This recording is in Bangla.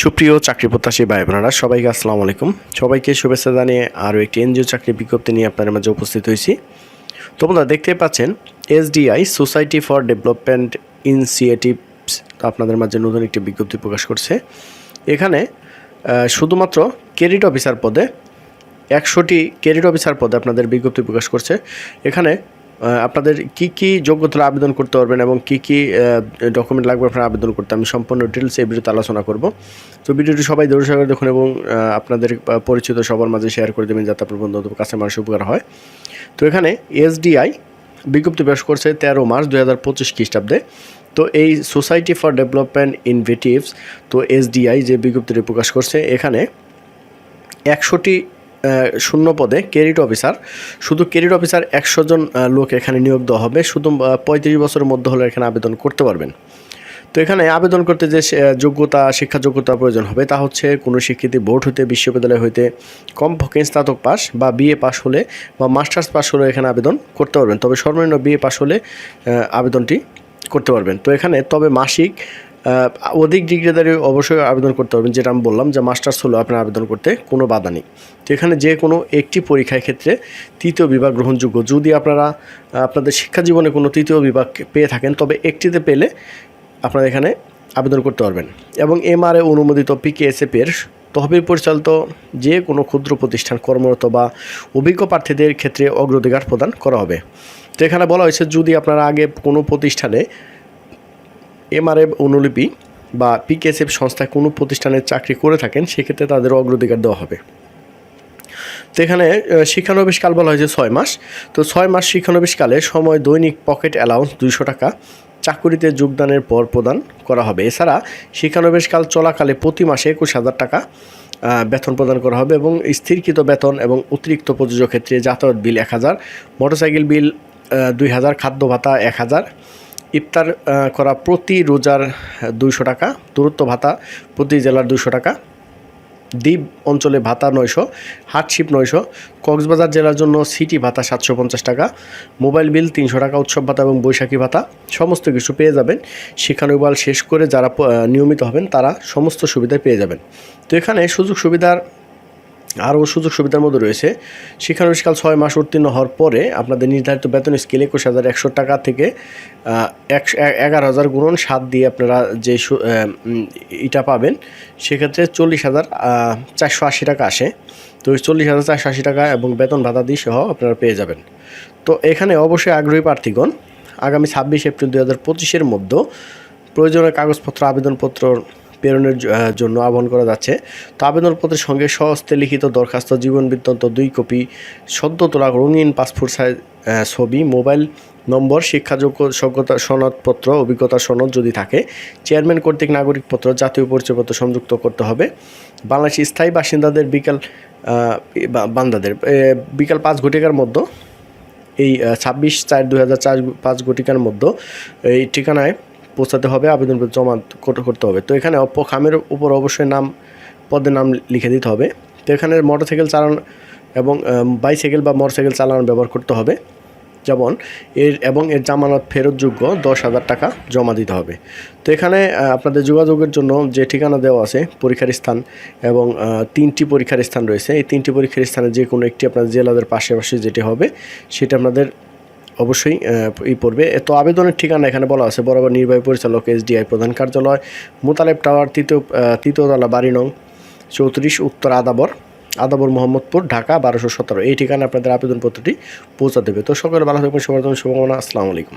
সুপ্রিয় চাকরি প্রত্যাশী ভাই বোনেরা, সবাইকে আসসালামু আলাইকুম। সবাইকে শুভেচ্ছা জানিয়ে আরও একটি এনজিও চাকরি বিজ্ঞপ্তি নিয়ে আপনাদের মাঝে উপস্থিত হয়েছি। তোমরা দেখতে পাচ্ছেন, SDI society for development initiatives আপনাদের মাঝে নতুন একটি বিজ্ঞপ্তি প্রকাশ করছে। এখানে শুধুমাত্র ক্রেডিট অফিসার পদে, একশোটি ক্রেডিট অফিসার পদে আপনাদের বিজ্ঞপ্তি প্রকাশ করছে। এখানে আপনাদের কি কি যোগ্যতার আবেদন করতে পারবেন এবং কি কি ডকুমেন্ট লাগবে আপনারা আবেদন করতে? আমি সম্পূর্ণ ডিটেলস এই ভিডিওতে আলোচনা করব। তো ভিডিওটি সবাই সাগর দেখুন এবং আপনাদের পরিচিত সবার মাঝে শেয়ার করে দেবেন যাতে আপনার বন্ধু কাছে মানুষ উপকার হয়। তো এখানে এসডিআই বিজ্ঞপ্তি প্রকাশ করছে তেরো মার্চ দুই হাজার পঁচিশ খ্রিস্টাব্দে। তো এই সোসাইটি ফর ডেভেলপমেন্ট ইনভেটিভস তো এসডিআই যে বিজ্ঞপ্তিটি প্রকাশ করছে, এখানে একশোটি শূন্য পদে ক্রেডিট অফিসার। শুধু ক্রেডিট অফিসার একশো জন লোক এখানে নিয়োগ দেওয়া হবে। শুধু পঁয়ত্রিশ বছরের মধ্যে হলে এখানে আবেদন করতে পারবেন। তো এখানে আবেদন করতে যে যোগ্যতা, শিক্ষা যোগ্যতা প্রয়োজন হবে, তা হচ্ছে কোনো স্বীকৃতি বোর্ড হতে বিশ্ববিদ্যালয় হইতে কমপক্ষে স্নাতক পাস বা বিএ পাস হলে বা মাস্টার্স পাস হলে এখানে আবেদন করতে পারবেন। তবে সর্বনিম্ন বিএ পাস হলে আবেদনটি করতে পারবেন। তো এখানে তবে মাসিক অধিক ডিগ্রিদারি অবশ্যই আবেদন করতে পারবেন যেটা আমি বললাম যে মাস্টার্স হলেও আপনার আবেদন করতে কোনো বাধা নেই। তো এখানে যে কোনো একটি পরীক্ষার ক্ষেত্রে তৃতীয় বিভাগ গ্রহণযোগ্য। যদি আপনারা আপনাদের শিক্ষা জীবনে কোনো তৃতীয় বিভাগ পেয়ে থাকেন, তবে একটিতে পেলে আপনারা এখানে আবেদন করতে পারবেন। এবং এমআরএ অনুমোদিত পিকেএসএফ এর তহবিল পরিচালিত যে কোনো ক্ষুদ্র প্রতিষ্ঠান কর্মরত বা অভিজ্ঞ প্রার্থীদের ক্ষেত্রে অগ্রাধিকার প্রদান করা হবে। তো এখানে বলা হয়েছে, যদি আপনারা আগে কোনো প্রতিষ্ঠানে এমআরএফ অনুলিপি বা পিকেএসএফ সংস্থায় কোনো প্রতিষ্ঠানে চাকরি করে থাকেন, সেক্ষেত্রে তাদের অগ্রাধিকার দেওয়া হবে। তো এখানে শিক্ষানবিশকাল বলা হয়েছে ছয় মাস। তো ছয় মাস শিক্ষানবিশকালে সময় দৈনিক পকেট অ্যালাউন্স দুইশো টাকা চাকুরিতে যোগদানের পর প্রদান করা হবে। এছাড়া শিক্ষানবিশকাল চলাকালে প্রতি মাসে একুশ হাজার টাকা বেতন প্রদান করা হবে এবং স্থিরকৃত বেতন এবং অতিরিক্ত প্রযোজ্য ক্ষেত্রে যাতায়াত বিল এক হাজার, মোটরসাইকেল বিল দুই হাজার, খাদ্য ভাতা এক হাজার ইফতার করা প্রতি রোজার দুইশো টাকা, দূরত্ব ভাতা প্রতি জেলার দুশো টাকা, দ্বীপ অঞ্চলে ভাতা নয়শো, হাটশিপ নয়শো, কক্সবাজার জেলার জন্য সিটি ভাতা সাতশো পঞ্চাশ টাকা, মোবাইল বিল তিনশো টাকা, উৎসব ভাতা এবং বৈশাখী ভাতা, সমস্ত কিছু পেয়ে যাবেন। শিক্ষানুবাল শেষ করে যারা নিয়মিত হবেন, তারা সমস্ত সুবিধা পেয়ে যাবেন। তো এখানে সুযোগ সুবিধার আরও সুযোগ সুবিধার মধ্যে রয়েছে। শিক্ষানবিষ্কাল ছয় মাস উত্তীর্ণ হওয়ার পরে আপনাদের নির্ধারিত বেতন স্কেল একুশ হাজার একশো টাকা থেকে একশো এগারো হাজার গুণন সাত দিয়ে আপনারা যে ইটা পাবেন, সেক্ষেত্রে চল্লিশ হাজার চারশো আশি টাকা আসে। তো চল্লিশ হাজার চারশো আশি টাকা এবং বেতন ভাতা দিয়ে সহ আপনারা পেয়ে যাবেন। তো এখানে অবশ্যই আগ্রহী প্রার্থীগণ, আগামী ছাব্বিশ এপ্রিল দু হাজার পঁচিশের মধ্যে প্রয়োজনীয় কাগজপত্র, আবেদনপত্র প্রেরণের জন্য আহ্বান করা যাচ্ছে। তো আবেদনপত্রের সঙ্গে সহস্তে লিখিত দরখাস্ত, জীবন বৃত্তান্ত দুই কপি, সদ্য তোলা রঙিন পাসপোর্ট সাইজ ছবি, মোবাইল নম্বর, শিক্ষাযোগ্য যোগ্যতা সনদপত্র, অভিজ্ঞতা সনদ যদি থাকে, চেয়ারম্যান কর্তৃক নাগরিকপত্র, জাতীয় পরিচয়পত্র সংযুক্ত করতে হবে। বাংলাদেশের স্থায়ী বাসিন্দাদের বিকাল বান্দাদের বিকাল পাঁচ ঘটিকার মধ্যে, এই ছাব্বিশ চার দু হাজার চার পাঁচ ঘটিকার মধ্যে, এই ঠিকানায় পৌঁছাতে হবে আবেদনপত্র জমা কর- করতে হবে। তো এখানে খামের উপর অবশ্যই নাম পদের নাম লিখে দিতে হবে। তো এখানে মোটরসাইকেল চালানো এবং বাইসাইকেল বা মোটরসাইকেল চালানো ব্যবহার করতে হবে। যেমন, এর এবং এর জামানত ফেরতযোগ্য দশ হাজার টাকা জমা দিতে হবে। তো এখানে আপনাদের যোগাযোগের জন্য যে ঠিকানা দেওয়া আছে, পরীক্ষার স্থান এবং তিনটি পরীক্ষার স্থান রয়েছে। এই তিনটি পরীক্ষার স্থানে যে কোনো একটি আপনার জেলাদের পাশাপাশি যেটি হবে। সেটা আপনাদের অবশ্যই এই ই পড়বে। তো আবেদনের ঠিকানা এখানে বলা আছে, বরাবর নির্বাহী পরিচালক, এসডিআই প্রধান কার্যালয়, মোতালেব টাওয়ার, তৃতীয় তৃতীয়তলা বাড়ি নং চৌত্রিশ, উত্তর আদাবর আদাবর মোহাম্মদপুর, ঢাকা, বারোশো সতেরো। এই ঠিকানা আপনাদের আবেদনপত্রটি পৌঁছা দেবে। তো সকলে ভালো থাকবেন সবার জন্য শুভকামনা, আসসালামু আলাইকুম।